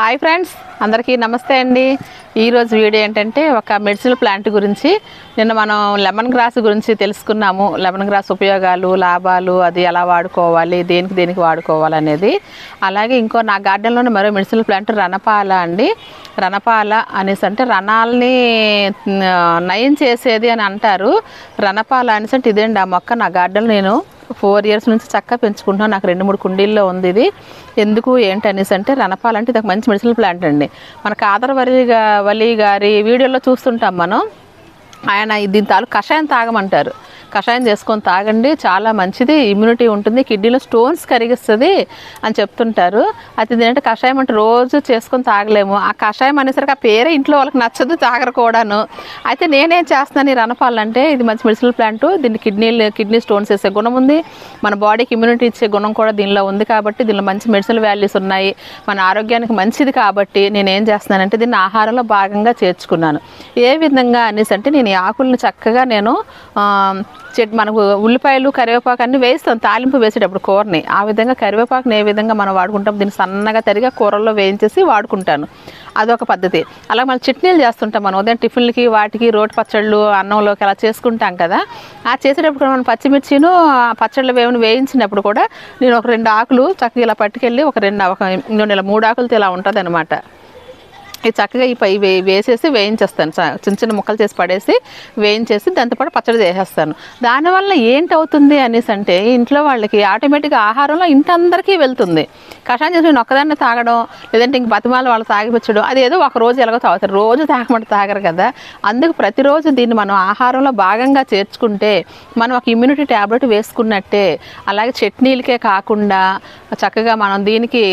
Hi friends అందరికీ నమస్తే అండి. ఈరోజు వీడియో ఏంటంటే ఒక మెడిసినల్ ప్లాంట్ గురించి. నిన్న మనం లెమన్ గ్రాస్ గురించి తెలుసుకున్నాము. లెమన్ గ్రాస్ ఉపయోగాలు లాభాలు అది ఎలా వాడుకోవాలి దేనికి దేనికి వాడుకోవాలి అనేది. అలాగే ఇంకో నా గార్డెన్లోనే మరో మెడిసినల్ ప్లాంట్ రణపాల అండి. రణపాల అనేసి అంటే రణాలని నయం చేసేది అని అంటారు. రణపాల అనేసి అంటే ఇదేండి ఆ మొక్క నా గార్డెన్లో నేను ఫోర్ ఇయర్స్ నుంచి చక్కగా పెంచుకుంటున్నాను నాకు రెండు మూడు కుండీల్లో ఉంది ఇది. ఎందుకు ఏంటి అనేసి అంటే రణపాలంటే ఇది ఒక మంచి మెడిసినల్ ప్లాంట్ అండి. మన ఆదర వలి గారి వీడియోలో చూస్తుంటాం మనం. ఆయన దీని తాలూ కషాయం తాగమంటారు. కషాయం చేసుకొని తాగండి చాలా మంచిది ఇమ్యూనిటీ ఉంటుంది కిడ్నీలో స్టోన్స్ కరిగిస్తుంది అని చెప్తుంటారు. అయితే ఏంటంటే కషాయం అంటే రోజు చేసుకొని తాగలేము. ఆ కషాయం అనేసరికి ఆ పేరే ఇంట్లో వాళ్ళకి నచ్చదు తాగరు కూడాను. అయితే నేనేం చేస్తున్నాను ఈ రణపాలంటే ఇది మంచి మెడిసినల్ ప్లాంట్ దీన్ని కిడ్నీలు కిడ్నీ స్టోన్స్ వేసే గుణం ఉంది. మన బాడీకి ఇమ్యూనిటీ ఇచ్చే గుణం కూడా దీనిలో ఉంది కాబట్టి దీనిలో మంచి మెడిసినల్ వాల్యూస్ ఉన్నాయి. మన ఆరోగ్యానికి మంచిది కాబట్టి నేను ఏం చేస్తున్నానంటే దీన్ని ఆహారంలో భాగంగా చేర్చుకున్నాను. ఏ విధంగా అనేసి అంటే నేను ఈ ఆకులను చక్కగా నేను చెట్ మనకు ఉల్లిపాయలు కరివేపాకు అన్నీ వేస్తాం తాలింపు వేసేటప్పుడు కూరని. ఆ విధంగా కరివేపాకుని ఏ విధంగా మనం వాడుకుంటాం? దీన్ని సన్నగా తరిగా కూరల్లో వేయించేసి వాడుకుంటాను. అదొక పద్ధతి. అలా మనం చట్నీలు చేస్తుంటాం మనం. ఉదయం టిఫిన్లకి వాటికి రోటి పచ్చళ్ళు అన్నంలోకి అలా చేసుకుంటాం కదా. ఆ చేసేటప్పుడు మనం పచ్చిమిర్చిను పచ్చళ్ళు వేవని వేయించినప్పుడు కూడా నేను ఒక రెండు ఆకులు చక్కగా ఇలా పట్టుకెళ్ళి ఒక రెండు ఒక ఇంకొన్ని ఇలా మూడు ఆకులతో ఇలా ఉంటుంది ఇది చక్కగా ఈ పై వేసేసి వేయించేస్తాను. చిన్న చిన్న ముక్కలు చేసి పడేసి వేయించేసి దాంతోపాటు పచ్చడి చేసేస్తాను. దానివల్ల ఏంటవుతుంది అనేసి అంటే ఇంట్లో వాళ్ళకి ఆటోమేటిక్గా ఆహారంలో ఇంటందరికీ వెళ్తుంది. కషాయం చేసి నేను ఒక్కదాన్ని తాగడం లేదంటే ఇంక బతిమాల వాళ్ళు తాగిపించడం అది ఏదో ఒక రోజు ఎలాగో తాగుతారు. రోజు తాగమంటే తాగరు కదా. అందుకు ప్రతిరోజు దీన్ని మనం ఆహారంలో భాగంగా చేర్చుకుంటే మనం ఒక ఇమ్యూనిటీ ట్యాబ్లెట్ వేసుకున్నట్టే అలాగే చట్నీలకే కాకుండా చక్కగా మనం దీనికి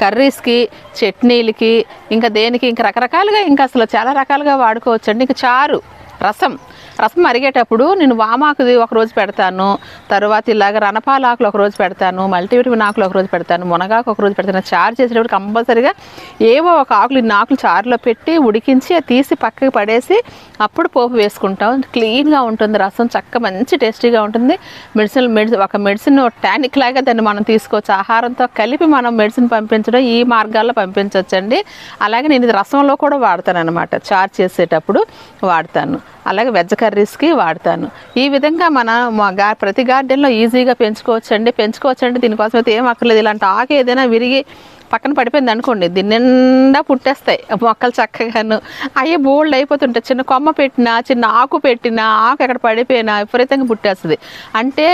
కర్రీస్కి చట్నీలకి ఇంకా దేనికి ఇంకా రకరకాలుగా ఇంకా అసలు చాలా రకాలుగా వాడుకోవచ్చు అండి ఇంకా చారు రసం రసం మరిగేటప్పుడు నేను వామాకుది ఒక రోజు పెడతాను తర్వాత ఇలాగ రణపాల ఆకులు ఒక రోజు పెడతాను మల్టీవిటమిన్ ఆకులు ఒక రోజు పెడతాను మునగాకు ఒక రోజు పెడతాను చారు చేసేటప్పుడు కంపల్సరీగా ఏవో ఒక ఆకులు ఇన్ని ఆకులు చారులో పెట్టి ఉడికించి అది తీసి పక్కకి పడేసి అప్పుడు పోపు వేసుకుంటాం. క్లీన్గా ఉంటుంది రసం చక్క మంచి టేస్టీగా ఉంటుంది. మెడిసిన్ మెడిసిన్ ఒక మెడిసిన్ టానిక్ లాగా దాన్ని మనం తీసుకోవచ్చు. ఆహారంతో కలిపి మనం మెడిసిన్ పంపించడం ఈ మార్గాల్లో పంపించవచ్చండి. అలాగే నేను ఇది రసంలో కూడా వాడతాను అనమాట చార్ చేసేటప్పుడు వాడతాను. అలాగే వెజ్ కర్రీస్కి వాడతాను. ఈ విధంగా మన గా ప్రతి గార్డెన్లో ఈజీగా పెంచుకోవచ్చు అండి పెంచుకోవచ్చు అంటే దీనికోసం అయితే ఏం అక్కర్లేదు. ఇలాంటి ఆకు ఏదైనా విరిగి పక్కన పడిపోయింది అనుకోండి దీని నిండా పుట్టేస్తాయి. మొక్కలు చక్కగాను. అవి బోల్డ్ అయిపోతుంటాయి. చిన్న కొమ్మ పెట్టినా చిన్న ఆకు పెట్టినా ఆకు ఎక్కడ పడిపోయినా విపరీతంగా పుట్టేస్తుంది. అంటే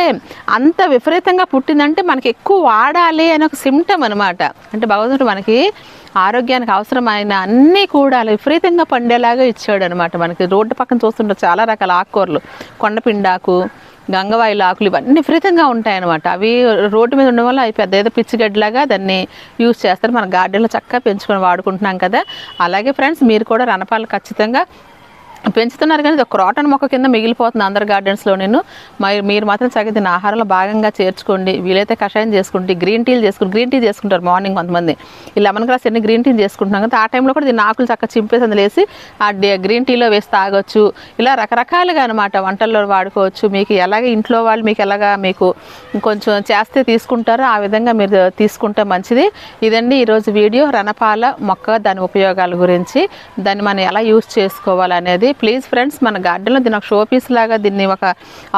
అంత విపరీతంగా పుట్టిందంటే మనకి ఎక్కువ వాడాలి అనే ఒక సిమ్టమ్ అనమాట అంటే భగవంతుడు మనకి ఆరోగ్యానికి అవసరమైన అన్నీ కూడా విపరీతంగా పండేలాగా ఇచ్చాడు అనమాట మనకి. రోడ్డు పక్కన చూస్తుంటే చాలా రకాల ఆకుకూరలు కొండపిండాకు గంగవాయిల ఆకులు ఇవన్నీ విపరీతంగా ఉంటాయి అనమాట అవి రోడ్డు మీద ఉండడం వల్ల అవి పెద్ద ఏదో పిచ్చిగడ్డలాగా దాన్ని యూజ్ చేస్తారు. మన గార్డెన్లో చక్కగా పెంచుకొని వాడుకుంటున్నాం కదా. అలాగే ఫ్రెండ్స్ మీరు కూడా రణపాలు ఖచ్చితంగా పెంచుతున్నారు కానీ ఇది ఒక క్రాటన్ మొక్క కింద మిగిలిపోతుంది అందరు గార్డెన్స్లో. నేను మరి మీరు మాత్రం సగం దీన్ని ఆహారంలో భాగంగా చేర్చుకోండి. వీలైతే కషాయం చేసుకుంటే గ్రీన్ టీలు చేసుకుని గ్రీన్ టీ చేసుకుంటారు మార్నింగ్ కొంతమంది. ఈ లెమన్ గ్రాస్ ఎన్ని గ్రీన్ టీ చేసుకుంటున్నాం కదా ఆ టైంలో కూడా దీన్ని ఆకులు చక్కగా చింపేసి అందులో ఆ డే- గ్రీన్ టీలో వేసి తాగొచ్చు. ఇలా రకరకాలుగా అనమాట వంటల్లో వాడుకోవచ్చు. మీకు ఎలాగ ఇంట్లో వాళ్ళు మీకు ఎలాగా మీకు కొంచెం చేస్తే తీసుకుంటారో ఆ విధంగా మీరు తీసుకుంటే మంచిది. ఇదండి ఈరోజు వీడియో. రణపాల మొక్క దాని ఉపయోగాల గురించి దాన్ని మనం ఎలా యూస్ చేసుకోవాలనేది ప్లీజ్ ఫ్రెండ్స్ మన గార్డెన్లో దీన్ని ఒక షో పీస్ లాగా దీన్ని ఒక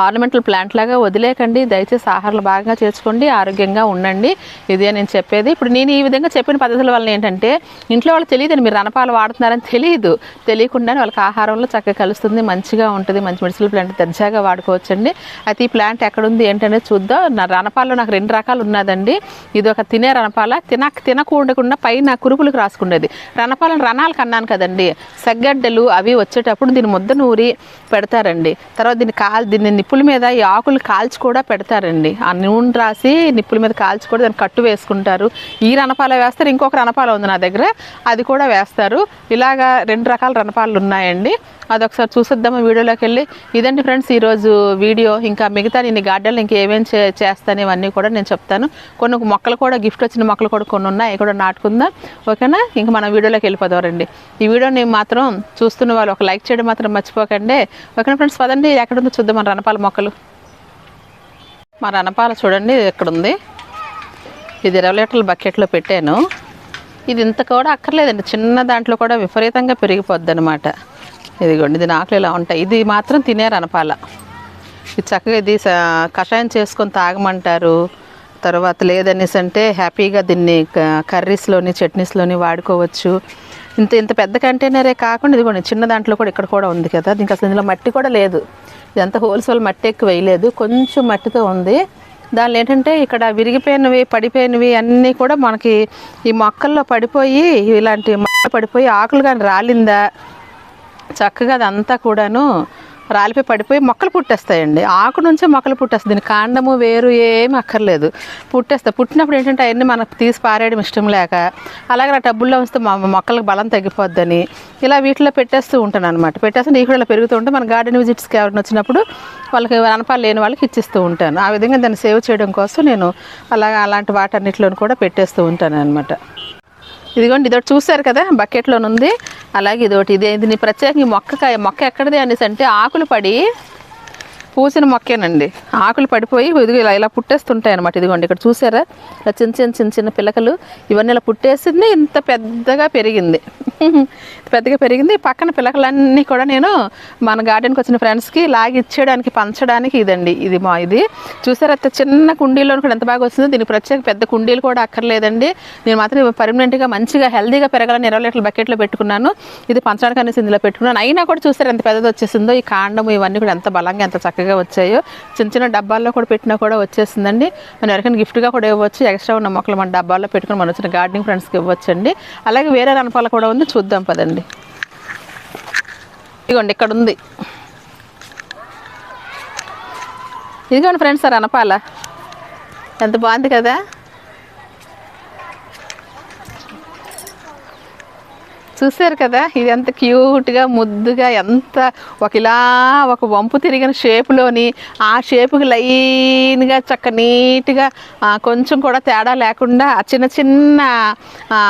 ఆర్నమెంటల్ ప్లాంట్ లాగా వదిలేకండి దయచేసి ఆహారాలు భాగంగా చేర్చుకోండి ఆరోగ్యంగా ఉండండి. ఇదే నేను చెప్పేది. ఇప్పుడు నేను ఈ విధంగా చెప్పిన పద్ధతుల వల్ల ఏంటంటే ఇంట్లో వాళ్ళు తెలియదు మీరు రణపాలు వాడుతున్నారని తెలియదు. తెలియకుండానే వాళ్ళకి ఆహారంలో చక్కగా కలుస్తుంది మంచిగా ఉంటుంది మంచి మెడిసిన్ ప్లాంట్ దర్జాగా వాడుకోవచ్చండి. అయితే ఈ ప్లాంట్ ఎక్కడుంది ఏంటనేది చూద్దాం. నా రణపాలలో నాకు రెండు రకాలు ఉన్నదండి. ఇది ఒక తినే రణపాల తినక తినకూడకుండా పైన కురుపులకు రాసుకునేది. రణపాలను రణాలకు అన్నాను కదండి. సగ్గడ్డలు అవి వచ్చేటప్పుడు దీన్ని ముద్ద నూరి పెడతారండి. తర్వాత దీన్ని కాల్ దీన్ని నిప్పుల మీద ఈ ఆకులు కాల్చి కూడా పెడతారండి. ఆ నూనె రాసి నిప్పుల మీద కాల్చి కూడా దాన్ని కట్టు వేసుకుంటారు. ఈ రణపాల వేస్తారు ఇంకొక రణపాల ఉంది నా దగ్గర అది కూడా వేస్తారు. ఇలాగా రెండు రకాల రణపాలు ఉన్నాయండి. అదొకసారి చూసిద్దాము వీడియోలోకి వెళ్ళి. ఇదండి ఫ్రెండ్స్ ఈరోజు వీడియో. ఇంకా మిగతా నేను గార్డెన్లో ఇంకా ఏమేమి చే చేస్తాను ఇవన్నీ కూడా నేను చెప్తాను. కొన్ని మొక్కలు కూడా గిఫ్ట్ వచ్చిన మొక్కలు కూడా కొన్ని ఉన్నాయి అవి కూడా నాటుకుందాం. ఓకేనా? ఇంకా మనం వీడియోలోకి వెళ్ళిపోదాం రండి. ఈ వీడియోని మాత్రం చూస్తున్న వాళ్ళు ఒక లైక్ చేయడం మాత్రం మర్చిపోకండి. Okay friends? పదండి ఎక్కడ ఉందో చూద్దాం మన రణపాల మొక్కలు. మా రణపాల చూడండి ఎక్కడుంది? ఎక్కడ ఉంది ఇది ఇరవై లీటర్ల బకెట్లో పెట్టాను. ఇది ఇంత కూడా అక్కర్లేదండి. చిన్న దాంట్లో కూడా విపరీతంగా పెరిగిపోద్ది అనమాట ఇదిగోండి ఇది ఆకులు ఇలా ఉంటాయి. ఇది మాత్రం తినే రణపాల. ఇది చక్కగా ఇది కషాయం చేసుకొని తాగమంటారు. తర్వాత లేదనేసి అంటే హ్యాపీగా దీన్ని క- కర్రీస్లోని చట్నీస్లోని వాడుకోవచ్చు. ఇంత ఇంత పెద్ద కంటైనరే కాకుండా ఇదిగోండి చిన్న దాంట్లో కూడా ఇక్కడ కూడా ఉంది కదా. దీనికి అసలు ఇందులో మట్టి కూడా లేదు. ఇదంతా హోల్సేల్ మట్టి ఎక్కువ వేయలేదు. కొంచెం మట్టితో ఉంది. దానిలో ఏంటంటే ఇక్కడ విరిగిపోయినవి పడిపోయినవి అన్నీ కూడా మనకి ఈ మొక్కల్లో పడిపోయి ఇలాంటి మొక్కలు పడిపోయి ఆకులు కానీ రాలిందా? చక్కగా అదంతా కూడాను రాలిపోయి పడిపోయి మొక్కలు పుట్టేస్తాయండి. ఆకు నుంచే మొక్కలు పుట్టేస్తాయి. దీని కాండము వేరు ఏమి అక్కర్లేదు. పుట్టేస్తాయి. పుట్టినప్పుడు ఏంటంటే అవన్నీ మనకు తీసి పారేయడం ఇష్టం లేక అలాగే నా టబ్బుల్లో ఉంచితే మా మొక్కలకు బలం తగ్గిపోద్దని ఇలా వీటిలో పెట్టేస్తూ ఉంటాను అనమాట పెట్టేస్తే నీకు కూడా ఇలా పెరుగుతూ ఉంటే మన గార్డెన్ విజిట్స్కి ఎవరిని వచ్చినప్పుడు వాళ్ళకి అనపాలు లేని వాళ్ళకి ఇచ్చిస్తూ ఉంటాను. ఆ విధంగా దాన్ని సేవ్ చేయడం కోసం నేను అలాగా అలాంటి వాటన్నిటిలోని కూడా పెట్టేస్తూ ఉంటాను అనమాట ఇదిగోండి ఇదొకటి చూశారు కదా? బకెట్లోనుంది. అలాగే ఇదొకటి. ఇదే ఇది ప్రత్యేకంగా ఈ మొక్కకాయ మొక్క ఎక్కడిది అనేసి అంటే ఆకులు పడి పూసిన మొక్కేనండి. ఆకులు పడిపోయి ఇదిగో ఇలా ఇలా పుట్టేస్తుంటాయి అనమాట ఇదిగోండి ఇక్కడ చూసారా? ఇలా చిన్న చిన్న చిన్న చిన్న పిలకలు. ఇవన్నీ ఇలా పుట్టేసింది ఇంత పెద్దగా పెరిగింది. పెద్దగా పెరిగింది. పక్కన పిలకలన్నీ కూడా నేను మన గార్డెన్కి వచ్చిన ఫ్రెండ్స్కి లాగి ఇచ్చేయడానికి పంచడానికి ఇదండి. ఇది మా ఇది. చూసారా అంత చిన్న కుండీలో కూడా ఎంత బాగా వస్తుందో. దీనికి ప్రత్యేక పెద్ద కుండీలు కూడా అక్కర్లేదండి. నేను మాత్రం పర్మనెంట్గా మంచిగా హెల్దీగా పెరగాలని ఇరవై లీటర్ల బకెట్లో పెట్టుకున్నాను. ఇది పంచడానికి అనేసి ఇందులో పెట్టుకున్నాను. అయినా కూడా చూసారు ఎంత పెద్దది వచ్చేసిందో. ఈ కాండము ఇవన్నీ కూడా ఎంత బలంగా ఎంత చక్కగా వచ్చాయో. చిన్న చిన్న డబ్బాల్లో కూడా పెట్టినా కూడా వచ్చేసిందండి మనం ఎవరికైనా గిఫ్ట్గా కూడా ఇవ్వచ్చు. ఎక్స్ట్రా ఉన్న మొక్కలు మన డబ్బాల్లో పెట్టుకుని మన వచ్చిన గార్డెనింగ్ ఫ్రెండ్స్కి ఇవ్వచ్చండి. అలాగే వేరే రణపాలు కూడా ఉంది. చూద్దాం పదండి. ఇదిగోండి ఇక్కడ ఉంది. ఇదిగోండి ఫ్రెండ్స్ సార్ అనపాల ఎంత బాగుంది కదా? చూశారు కదా? ఇది ఎంత క్యూట్గా ముద్దుగా ఎంత ఒక ఇలా ఒక వంపు తిరిగిన షేపులోని ఆ షేపుకి లైన్గా చక్క నీట్గా కొంచెం కూడా తేడా లేకుండా చిన్న చిన్న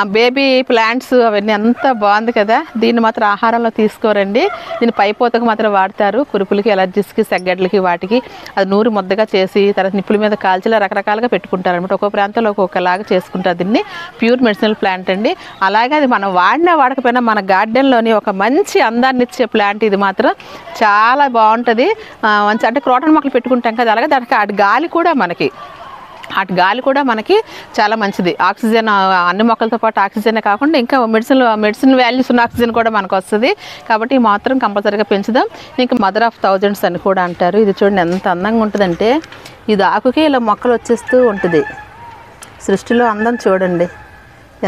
బేబీ ప్లాంట్స్ అవన్నీ ఎంత బాగుంది కదా? దీన్ని మాత్రం ఆహారంలో తీసుకోరండి. దీన్ని పైపోతకు మాత్రం వాడతారు. కురుపులకి ఎలర్జీస్కి సెగ్గడ్లకి వాటికి. అది నూరు ముద్దగా చేసి తర్వాత నిప్పుల మీద కాల్చిలా రకరకాలుగా పెట్టుకుంటారు అనమాట ఒక్కో ప్రాంతంలో ఒక్కొక్కలాగా చేసుకుంటారు దీన్ని. ప్యూర్ మెడిసినల్ ప్లాంట్ అండి. అలాగే అది మనం వాడినా వాడకపోయినా మన గార్డెన్లోని ఒక మంచి అందాన్ని ఇచ్చే ప్లాంట్ ఇది మాత్రం చాలా బాగుంటుంది. మంచి అంటే క్రోటన్ మొక్కలు పెట్టుకుంటాం కదా అలాగే దానికి అటు గాలి కూడా మనకి అటు గాలి కూడా మనకి చాలా మంచిది. ఆక్సిజన్ అన్ని మొక్కలతో పాటు ఆక్సిజనే కాకుండా ఇంకా మెడిసిన్ మెడిసిన్ వాల్యూస్ ఉన్న ఆక్సిజన్ కూడా మనకు వస్తుంది. కాబట్టి మాత్రం కంపల్సరీగా పెంచుదాం. ఇంకా మదర్ ఆఫ్ థౌజండ్స్ అని కూడా అంటారు. ఇది చూడండి ఎంత అందంగా ఉంటుందంటే ఇది ఆకుకే ఇలా మొక్కలు వచ్చేస్తూ ఉంటుంది. సృష్టిలో అందం చూడండి.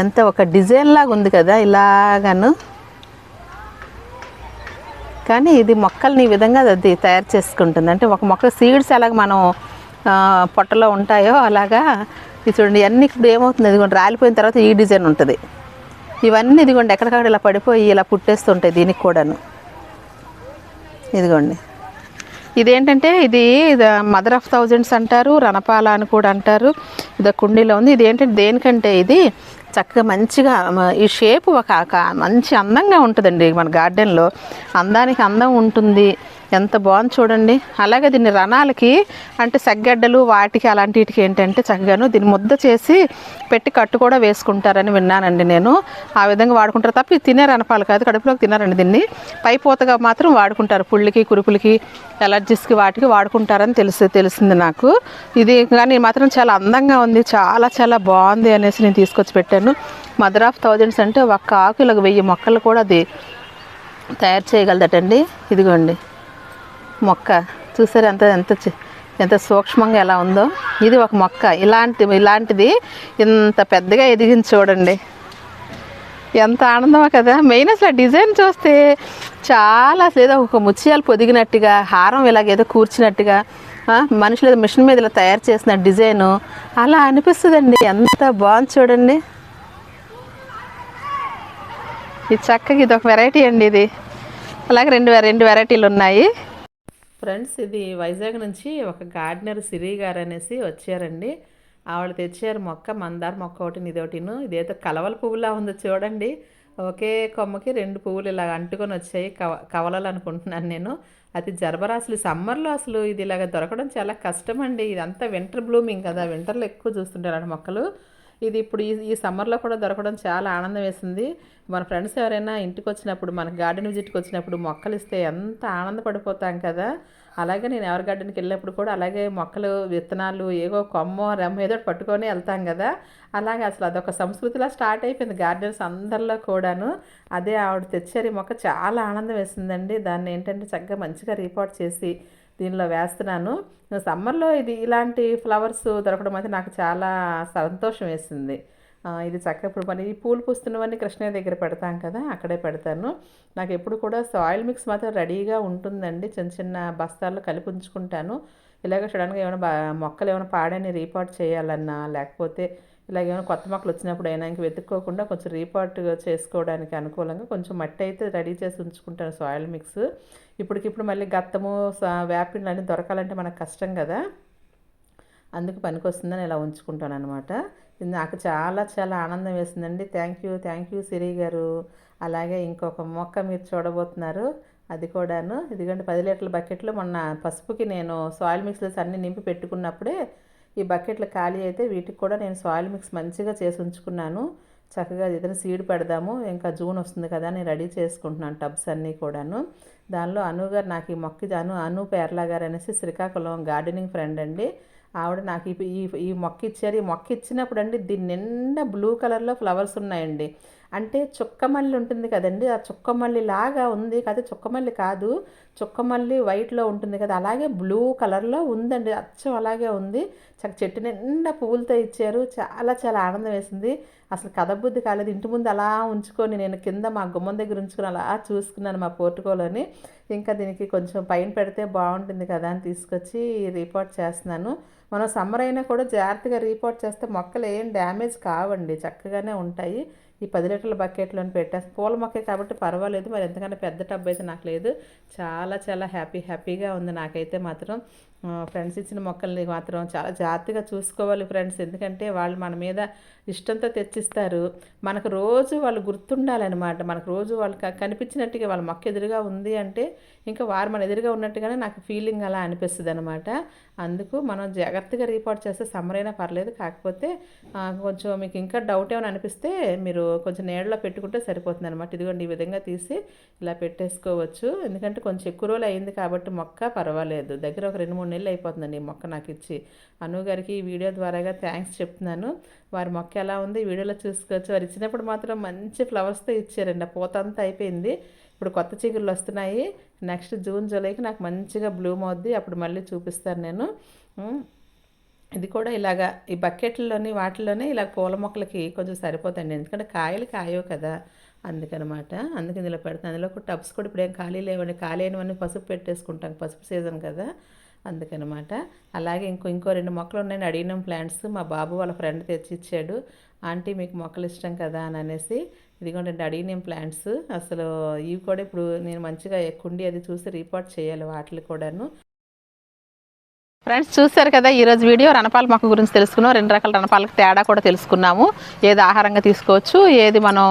ఎంత ఒక డిజైన్ లాగా ఉంది కదా ఇలాగను. కానీ ఇది మొక్కల్ని ఈ విధంగా అది తయారు చేసుకుంటుంది. అంటే ఒక మొక్క సీడ్స్ ఎలాగ మనం పొట్టలో ఉంటాయో అలాగా. ఇది చూడండి అన్ని ఇప్పుడు ఏమవుతుంది? ఇదిగోండి రాలిపోయిన తర్వాత ఈ డిజైన్ ఉంటుంది. ఇవన్నీ ఇదిగోండి ఎక్కడికక్కడ ఇలా పడిపోయి ఇలా పుట్టేస్తుంటాయి దీనికి కూడాను. ఇదిగోండి. ఇదేంటంటే ఇది మదర్ ఆఫ్ థౌజండ్స్ అంటారు రణపాల అని కూడా అంటారు. ఇది కుండీలో ఉంది. ఇది ఏంటంటే దేనికంటే ఇది చక్కగా మంచిగా ఈ షేప్ ఒక మంచి అందంగా ఉంటుందండి మన గార్డెన్లో. అందానికి అందం ఉంటుంది. ఎంత బాగుంది చూడండి. అలాగే దీన్ని రణాలకి అంటే సగ్గడ్డలు వాటికి అలాంటి వీటికి ఏంటంటే చక్కగాను దీన్ని ముద్ద చేసి పెట్టి కట్టు కూడా వేసుకుంటారని విన్నానండి నేను. ఆ విధంగా వాడుకుంటారు తప్ప ఇది తినే రణపాలు కాదు. కడుపులోకి తినారండి దీన్ని. పైపోతగా మాత్రం వాడుకుంటారు. పుళ్ళకి కురుపులకి ఎలర్జీస్కి వాటికి వాడుకుంటారని తెలుసు తెలిసింది నాకు. ఇది కానీ మాత్రం చాలా అందంగా ఉంది. చాలా చాలా బాగుంది అనేసి నేను తీసుకొచ్చి పెట్టాను. మదర్ ఆఫ్ థౌజండ్స్ అంటే ఒక్క ఆకులకు వెయ్యి మొక్కలు కూడా అది తయారు చేయగలదటండి. ఇదిగోండి. మొక్క. చూసారు ఎంత ఎంత ఎంత సూక్ష్మంగా ఎలా ఉందో? ఇది ఒక మొక్క. ఇలాంటి ఇలాంటిది ఇంత పెద్దగా ఎదిగింది చూడండి. ఎంత ఆనందమో కదా. మెయిన్ అసలు ఆ డిజైన్ చూస్తే చాలా అసలు ఏదో ఒక ముత్యాలు పొదిగినట్టుగా హారం ఇలాగేదో కూర్చున్నట్టుగా ఆ, మనుషులు ఏదో మిషన్ మీద ఇలా తయారు చేసిన డిజైను. అలా అనిపిస్తుందండి. ఎంత బాగుంది చూడండి. ఇది చక్కగా ఇది ఒక వెరైటీ అండి ఇది. అలాగే రెండు రెండు వెరైటీలు ఉన్నాయి. ఫ్రెండ్స్ ఇది వైజాగ్ నుంచి ఒక గార్డెనర్ సిరి గారు అనేసి వచ్చారండి. ఆవిడ తెచ్చారు మొక్క మందార మొక్క ఒకటి ఇది ఒకటిను ఇదేదో కలవల పువ్వులా ఉందో చూడండి. ఒకే కొమ్మకి రెండు పువ్వులు ఇలా అంటుకొని వచ్చాయి. కవ కవలలు అనుకుంటున్నాను నేను అది జరబరాసులు సమ్మర్లో అసలు ఇది ఇలాగ దొరకడం చాలా కష్టం అండి ఇదంతా వింటర్ బ్లూమింగ్ కదా. వింటర్లో ఎక్కువ చూస్తుంటారు మొక్కలు. ఇది ఇప్పుడు ఈ ఈ సమ్మర్లో కూడా దొరకడం చాలా ఆనందం వేసింది. మన ఫ్రెండ్స్ ఎవరైనా ఇంటికి వచ్చినప్పుడు మన గార్డెన్ విజిట్కి వచ్చినప్పుడు మొక్కలు ఇస్తే ఎంత ఆనందపడిపోతాం కదా. అలాగే నేను ఎవరి గార్డెన్కి వెళ్ళినప్పుడు కూడా అలాగే మొక్కలు విత్తనాలు ఏవో కొమ్మ రెమ్మ ఏదో ఒకటి పట్టుకొని వెళ్తాం కదా. అలాగే అసలు అదొక సంస్కృతిలా స్టార్ట్ అయిపోయింది గార్డెన్స్ అందరిలో కూడాను. అదే ఆవిడ తెచ్చారు ఈ మొక్క చాలా ఆనందం వేసిందండి. దాన్ని ఏంటంటే చక్కగా మంచిగా రిపోర్ట్ చేసి దీనిలో వేస్తున్నాను. సమ్మర్లో ఇది ఇలాంటి ఫ్లవర్స్ దొరకడం అయితే నాకు చాలా సంతోషం వేసింది. ఇది చక్కగా ఇప్పుడు మరి ఈ పూలు పూస్తున్నవన్నీ కృష్ణయ్య దగ్గర పెడతాం కదా అక్కడే పెడతాను. నాకు ఎప్పుడు కూడా సాయిల్ మిక్స్ మాత్రం రెడీగా ఉంటుందండి. చిన్న చిన్న బస్తాల్లో కలిపి ఉంచుకుంటాను. ఇలాగ సడన్గా ఏమైనా మొక్కలు ఏమైనా పాడని రీపాట్ చేయాలన్నా లేకపోతే ఇలాగేమైనా కొత్త మొక్కలు వచ్చినప్పుడు అయినా ఇంక వెతుక్కోకుండా కొంచెం రీపాట్ చేసుకోవడానికి అనుకూలంగా కొంచెం మట్టి అయితే రెడీ చేసి ఉంచుకుంటాను సాయిల్ మిక్స్. ఇప్పటికిప్పుడు మళ్ళీ గత్తము స- అన్నీ దొరకాలంటే మనకు కష్టం కదా. అందుకు పనికొస్తుందని ఇలా ఉంచుకుంటాను అనమాట ఇది నాకు చాలా చాలా ఆనందం వేసిందండి. Thank you thank you Siri గారు. అలాగే ఇంకొక మొక్క మీరు చూడబోతున్నారు అది కూడాను. ఇదిగోండి పది లీటర్ల బకెట్లు. మొన్న పసుపుకి నేను సాయిల్ మిక్స్లెస్ అన్నీ నింపి పెట్టుకున్నప్పుడే ఈ బకెట్లు ఖాళీ అయితే వీటికి కూడా నేను సాయిల్ మిక్స్ మంచిగా చేసి ఉంచుకున్నాను. చక్కగా ఏదైనా సీడ్ పెడదాము ఇంకా జూన్ వస్తుంది కదా నేను రెడీ చేసుకుంటున్నాను టబ్స్ అన్నీ కూడాను. దానిలో అను గారు నాకు ఈ మొక్క ఇది అను అను పేర్లా గారు అనేసి శ్రీకాకుళం గార్డెనింగ్ ఫ్రెండ్ అండి. ఆవిడ నాకు ఈ ఈ మొక్క ఇచ్చారు ఈ మొక్క ఇచ్చినప్పుడు అండి దీని నిండా బ్లూ కలర్లో ఫ్లవర్స్ ఉన్నాయండి. అంటే చుక్కమల్లి ఉంటుంది కదండి. ఆ చుక్కమల్లి లాగా ఉంది కాదు. చుక్కమల్లి కాదు. చుక్కమల్లి వైట్లో ఉంటుంది కదా. అలాగే బ్లూ కలర్లో ఉందండి. అచ్చం అలాగే ఉంది. చక్క చెట్టు నిండా పువ్వులతో ఇచ్చారు. చాలా చాలా ఆనందం వేసింది. అసలు కథబుద్ధి కాలేదు. ఇంటి ముందు అలా ఉంచుకొని నేను కింద మా గుమ్మం దగ్గర ఉంచుకొని అలా చూసుకున్నాను మా పోర్టుకోలోని ఇంకా దీనికి కొంచెం పైన పెడితే బాగుంటుంది కదా అని తీసుకొచ్చి రిపోర్ట్ చేస్తున్నాను. మనం సమ్మర్ అయినా కూడా జాగ్రత్తగా రిపోర్ట్ చేస్తే మొక్కలు ఏం డ్యామేజ్ కావండి. చక్కగానే ఉంటాయి. ఈ పది లీటర్ల బకెట్లోని పెట్టేసి పూల మొక్కే కాబట్టి పర్వాలేదు మరి ఎంతకన్నా పెద్ద టబ్ అయితే నాకు లేదు. చాలా చాలా హ్యాపీ హ్యాపీగా ఉంది నాకైతే మాత్రం. ఫ్రెండ్స్ ఇచ్చిన మొక్కల్ని మాత్రం చాలా జాగ్రత్తగా చూసుకోవాలి ఫ్రెండ్స్. ఎందుకంటే వాళ్ళు మన మీద ఇష్టంతో తెచ్చిస్తారు. మనకు రోజు వాళ్ళు గుర్తుండాలన్నమాట. మనకు రోజు వాళ్ళు కనిపించినట్టుగా వాళ్ళ మొక్క ఎదురుగా ఉంది అంటే ఇంకా వారు మన ఎదురుగా ఉన్నట్టుగానే నాకు ఫీలింగ్ అలా అనిపిస్తుంది అనమాట అందుకు మనం జాగ్రత్తగా రిపోర్ట్ చేస్తే సమ్మర్ అయినా పర్లేదు. కాకపోతే కొంచెం మీకు ఇంకా డౌట్ ఏమైనా అనిపిస్తే మీరు కొంచెం నీడలో పెట్టుకుంటే సరిపోతుంది అనమాట ఇదిగోండి ఈ విధంగా తీసి ఇలా పెట్టేసుకోవచ్చు. ఎందుకంటే కొంచెం ఎక్కువ రోజులు అయింది కాబట్టి మొక్క పర్వాలేదు. దగ్గర ఒక రెండు మూడు నెలలు అయిపోతుందండి ఈ మొక్క నాకు ఇచ్చి. అను గారికి ఈ వీడియో ద్వారాగా థ్యాంక్స్ చెప్తున్నాను. వారి మొక్క ఎలా ఉంది వీడియోలో చూసుకోవచ్చు. వారు ఇచ్చినప్పుడు మాత్రం మంచి ఫ్లవర్స్తో ఇచ్చారండి. ఆ పూత అంతా అయిపోయింది. ఇప్పుడు కొత్త చిగుళ్ళు వస్తున్నాయి. నెక్స్ట్ జూన్ జూలైకి నాకు మంచిగా బ్లూమ్ అవుద్ది. అప్పుడు మళ్ళీ చూపిస్తాను నేను. ఇది కూడా ఇలాగా ఈ బకెట్లలోని వాటిలోనే ఇలా పూల మొక్కలకి కొంచెం సరిపోతాయండి. ఎందుకంటే కాయలు కాయవు కదా. అందుకనమాట. అందుకని ఇలా పెడతాను. అందులో కూడా టబ్స్ కూడా ఇప్పుడు ఏం ఖాళీ లేవండి. ఖాళీ అయినవన్నీ పసుపు పెట్టేసుకుంటాం. పసుపు సీజన్ కదా. అందుకనమాట. అలాగే ఇంకో ఇంకో రెండు మొక్కలు ఉన్నాయని అడిగినాం ప్లాంట్స్ మా బాబు వాళ్ళ ఫ్రెండ్ తెచ్చి ఇచ్చాడు ఆంటీ మీకు మొక్కలు ఇష్టం కదా అని అనేసి ఇదిగోండి అడిగినాం ప్లాంట్స్ అసలు ఇవి కూడా ఇప్పుడు నేను మంచిగా కుండి అది చూసి రిపోర్ట్ చేయాలి వాటిని కూడాను. ఫ్రెండ్స్ చూశారు కదా ఈరోజు వీడియో రణపాల మొక్క గురించి తెలుసుకున్నాం. రెండు రకాల రణపాలకు తేడా కూడా తెలుసుకున్నాము. ఏది ఆహారంగా తీసుకోవచ్చు ఏది మనం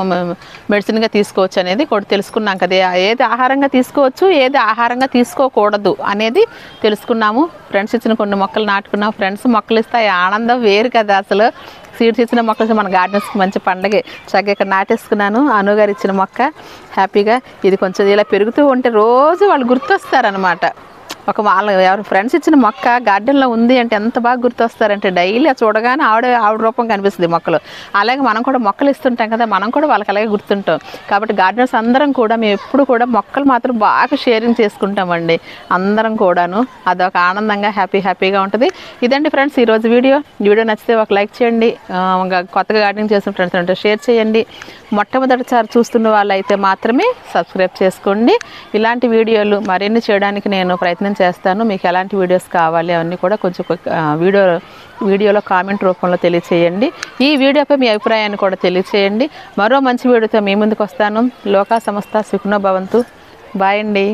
మెడిసిన్గా తీసుకోవచ్చు అనేది కూడా తెలుసుకున్నాం కదా. ఏది ఆహారంగా తీసుకోవచ్చు ఏది ఆహారంగా తీసుకోకూడదు అనేది తెలుసుకున్నాము. ఫ్రెండ్స్ ఇచ్చిన కొన్ని మొక్కలు నాటుకున్నాం. ఫ్రెండ్స్ మొక్కలు ఇస్తే ఆనందం వేరు కదా అసలు. సీడ్స్ ఇచ్చిన మొక్కలు మన గార్డెన్స్కి మంచి పండగే. చక్కగా ఇక్కడ నాటేసుకున్నాను. అనుగారు ఇచ్చిన మొక్క హ్యాపీగా. ఇది కొంచెం ఇలా పెరుగుతూ ఉంటే రోజు వాళ్ళు గుర్తొస్తారనమాట ఒక వాళ్ళ ఎవరు ఫ్రెండ్స్ ఇచ్చిన మొక్క గార్డెన్లో ఉంది అంటే ఎంత బాగా గుర్తొస్తారంటే డైలీ చూడగానే ఆవిడ ఆవిడ రూపం కనిపిస్తుంది మొక్కలు. అలాగే మనం కూడా మొక్కలు ఇస్తుంటాం కదా మనం కూడా వాళ్ళకి అలాగే గుర్తుంటాం. కాబట్టి గార్డెనర్స్ అందరం కూడా మేము ఎప్పుడు కూడా మొక్కలు మాత్రం బాగా షేరింగ్ చేసుకుంటామండి. అందరం కూడాను. అదొక ఆనందంగా హ్యాపీ హ్యాపీగా ఉంటుంది. ఇదండి ఫ్రెండ్స్ ఈరోజు వీడియో. వీడియో నచ్చితే ఒక లైక్ చేయండి. కొత్తగా గార్డెనింగ్ చేసిన ఫ్రెండ్స్ ఉంటే షేర్ చేయండి. మొట్టమొదటిసారి చూస్తున్న వాళ్ళైతే మాత్రమే సబ్స్క్రైబ్ చేసుకోండి. ఇలాంటి వీడియోలు మరిన్ని చేయడానికి నేను ప్రయత్నం చేస్తాను. మీకు ఎలాంటి వీడియోస్ కావాలి అవన్నీ కూడా కొంచెం వీడియో వీడియోలో కామెంట్ రూపంలో తెలియచేయండి. ఈ వీడియోపై మీ అభిప్రాయాన్ని కూడా తెలియచేయండి. మరో మంచి వీడియోతో మీ ముందుకు వస్తాను. లోకా సంస్థ సుఖనో భవంతు. బాయ్ అండి.